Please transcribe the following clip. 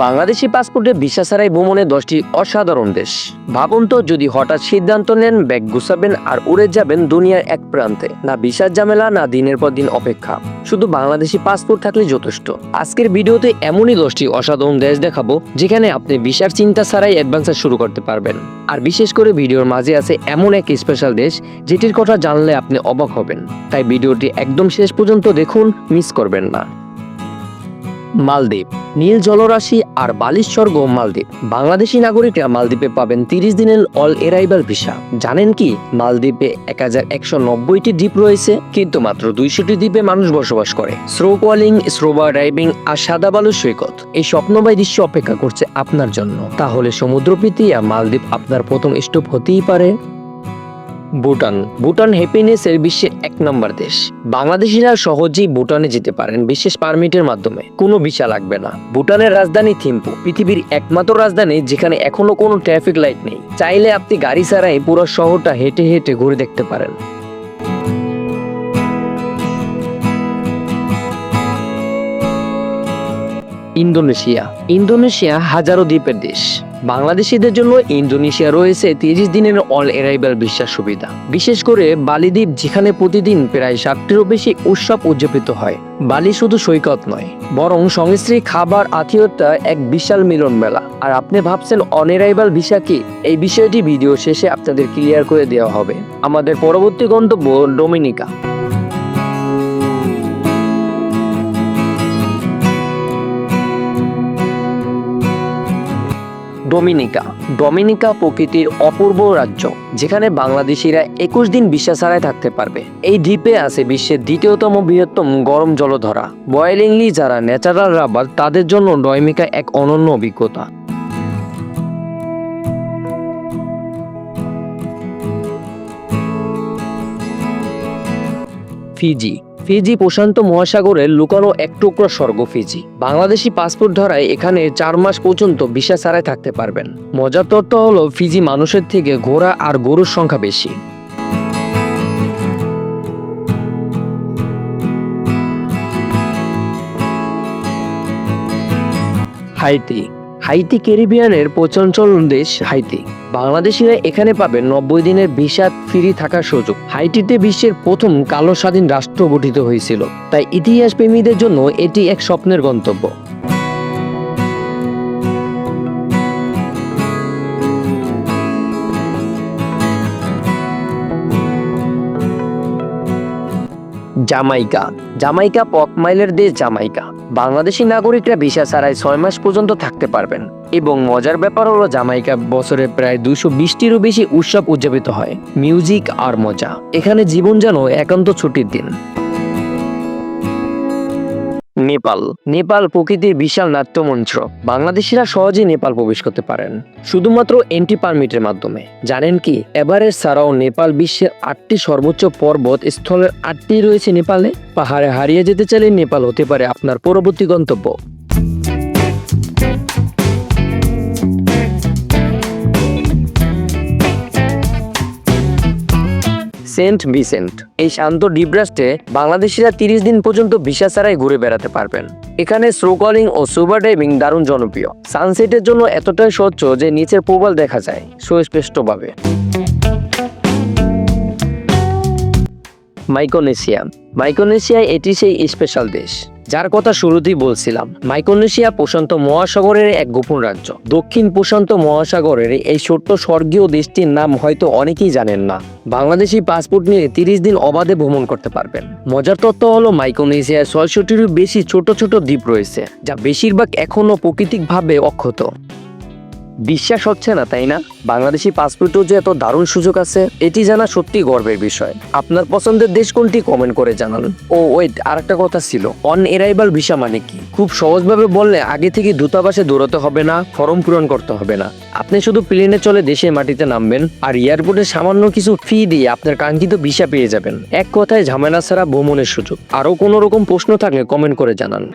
বাংলাদেশি পাসপোর্টে ভিসা ছাড়াই ভ্রমণে দশটি অসাধারণ দেশ। ভাবুন তো, যদি হঠাৎ সিদ্ধান্ত নেন, ব্যাগ গুছাবেন আর উড়ে যাবেন দুনিয়ার এক প্রান্তে, না ভিসার ঝামেলা, না দিনের পর দিন অপেক্ষা। শুধু বাংলাদেশি পাসপোর্ট থাকলে যথেষ্ট। আজকের ভিডিওতে এমনই দশটি অসাধারণ দেশ দেখাবো, যেখানে আপনি ভিসার চিন্তা ছাড়াই অ্যাডভান্সার শুরু করতে পারবেন। আর বিশেষ করে ভিডিওর মাঝে আছে এমন এক স্পেশাল দেশ, যেটির কথা জানলে আপনি অবাক হবেন। তাই ভিডিওটি একদম শেষ পর্যন্ত দেখুন, মিস করবেন না। মালদ্বীপ। নীল জলরাশি আর বালিশ স্বর্গ মালদ্বীপ। বাংলাদেশি নাগরিকরা মালদ্বীপে পাবেন তিরিশ দিনের অল এরাইভাল ভিসা। জানেন কি, মালদ্বীপে এক হাজার একশো নব্বইটি দ্বীপ রয়েছে, কিন্তু মাত্র দুইশোটি দ্বীপে মানুষ বসবাস করে। স্রো কোয়ালিং স্রোবা ড্রাইভিং আর সাদা বালু সৈকত। এই স্বপ্নবাই দৃশ্য অপেক্ষা করছে আপনার জন্য। তাহলে সমুদ্রপ্রীতি আর মালদ্বীপ আপনার প্রথম স্টপ হতেই পারে। ভুটান। ভুটান হ্যাপিনেস এর বিশ্বের এক নম্বর দেশ। বাংলাদেশিরা সহজেই ভুটানে যেতে পারেন বিশেষ পারমিটের মাধ্যমে। কোনো ভিসা লাগবে না। ভুটানের রাজধানী থিম্পু, পৃথিবীর একমাত্র রাজধানী যেখানে এখনও কোনো ট্রাফিক লাইট নেই। চাইলে আপনি গাড়ি ছাড়াই পুরো শহরটা হেঁটে হেঁটে ঘুরে দেখতে পারেন। ইন্দোনেশিয়া। ইন্দোনেশিয়া হাজারো দ্বীপের দেশ। বাংলাদেশিদের জন্য ইন্দোনেশিয়া রয়েছে তিরিশ দিনের অল এরাইভাল বিশ্বাস সুবিধা। বিশেষ করে বালিদ্বীপ, যেখানে প্রতিদিন প্রায় ষাটটিরও বেশি উৎসব উদযাপিত হয়। বালি শুধু সৈকত নয়, বরং সংশ্রী খাবার, আত্মীয়তা, এক বিশাল মিলন মেলা। আর আপনি ভাবছেন অনেরাইভাল ভিসা কি? এই বিষয়টি ভিডিও শেষে আপনাদের ক্লিয়ার করে দেওয়া হবে। আমাদের পরবর্তী গন্তব্য ডোমিনিকা। ডোমিনিকা। ডোমিনিকা প্রকৃতির অপূর্ব রাজ্য, যেখানে বাংলাদেশিরা একুশ দিন বিশ্বাস ছাড়াই থাকতে পারবে। এই দ্বীপে আছে বিশ্বের দ্বিতীয়তম বৃহত্তম গরম জলধরা। বয়েলিংলি যারা ন্যাচারাল রাবার, তাদের জন্য ডোমিনিকা এক অনন্য অভিজ্ঞতা। ফিজি ফিজি প্রশান্ত মহাসাগরের লুকানো এক টুকরো স্বর্গ ফিজি। বাংলাদেশি পাসপোর্ট ধরায় এখানে চার মাস পর্যন্ত ভিসা ছাড়াই থাকতে পারবেন। মজার তথ্য হলো, ফিজি মানুষের থেকে ঘোড়া আর গরুর সংখ্যা বেশি। হাইতি হাইতি ক্যারিবিয়ানের প্রচঞ্চল দেশ হাইতি। বাংলাদেশিরা এখানে পাবেন নব্বই দিনের ভিসা ফ্রি থাকার সুযোগ। হাইটিতে বিশ্বের প্রথম কালো স্বাধীন রাষ্ট্র গঠিত হয়েছিল। তাই ইতিহাস প্রেমীদের জন্য এটি এক স্বপ্নের গন্তব্য। জামাইকা জামাইকা পকমাইলের দেশ জামাইকা। বাংলাদেশি নাগরিকরা ভিসা ছাড়াই ছয় মাস পর্যন্ত থাকতে পারবেন। এবং মজার ব্যাপার হলো জামাইকা বছরে প্রায় দুশো বিশটিরও বেশি উৎসব উদযাপিত হয়। মিউজিক আর মজা। এখানে জীবন যেন একান্ত ছুটির দিন। নেপাল। নেপাল প্রকৃতির বিশাল নাট্যমঞ্চ। বাংলাদেশিরা সহজেই নেপাল প্রবেশ করতে পারেন। শুধুমাত্র এন্ট্রি পারমিটের মাধ্যমে। জানেন কি, এভারেস্ট ছাড়াও নেপাল বিশ্বের আটটি সর্বোচ্চ পর্বত স্থলের আটটি রয়েছে নেপালে। পাহাড়ে হারিয়ে যেতে চাইলে নেপাল হতে পারে আপনার পরবর্তী গন্তব্য। Saint Vincent. এই শান্ত ডিব্রাস্টে বাংলাদেশিরা তিরিশ দিন পর্যন্ত ভিসা ছাড়াই ঘুরে বেড়াতে পারবেন। এখানে স্নোকলিং ও সুপার ডাইভিং দারুণ জনপ্রিয়। সানসেটের জন্য এতটাই স্বচ্ছ যে নিচের প্রবাল দেখা যায়, সুস্পষ্টভাবে। মাইকোনেশিয়া মাইকোনেশিয়া এটি সেই স্পেশাল দেশ। যার কথা শুরুতেই বলছিলাম মাইক্রোনেশিয়া প্রশান্ত মহাসাগরের এক গোপন রাজ্য। দক্ষিণ প্রশান্ত মহাসাগরের এই ছোট্ট স্বর্গীয় দেশটির নাম হয়তো অনেকেই জানেন না। বাংলাদেশি পাসপোর্ট নিয়ে তিরিশ দিন অবাধে ভ্রমণ করতে পারবেন। মজার তত্ত্ব হলো মাইক্রোনেশিয়ায় ছয়শটিরও বেশি ছোট ছোট দ্বীপ রয়েছে, যা বেশিরভাগ এখনও প্রাকৃতিকভাবে অক্ষত। বিশ্বাস হচ্ছে না, তাই না? বাংলাদেশি পাসপোর্টেও যে এত দারুণ সুযোগ আছে, এটি জানা সত্যি গর্বের বিষয়। আপনার পছন্দের দেশ কোনটি কমেন্ট করে জানান। ও ওয়েট আর একটা কথা ছিল। অন এরাইভাল ভিসা মানে কি? খুব সহজভাবে বললে আগে থেকে দূতাবাসে দৌড়াতে হবে না, ফর্ম পূরণ করতে হবে না। আপনি শুধু প্লেনে চলে দেশের মাটিতে নামবেন, আর এয়ারপোর্টে সামান্য কিছু ফি দিয়ে আপনার কাঙ্ক্ষিত ভিসা পেয়ে যাবেন। এক কথায় ঝামেলা ছাড়া ভ্রমণের সুযোগ। আরও কোনো রকম প্রশ্ন থাকলে কমেন্ট করে জানান।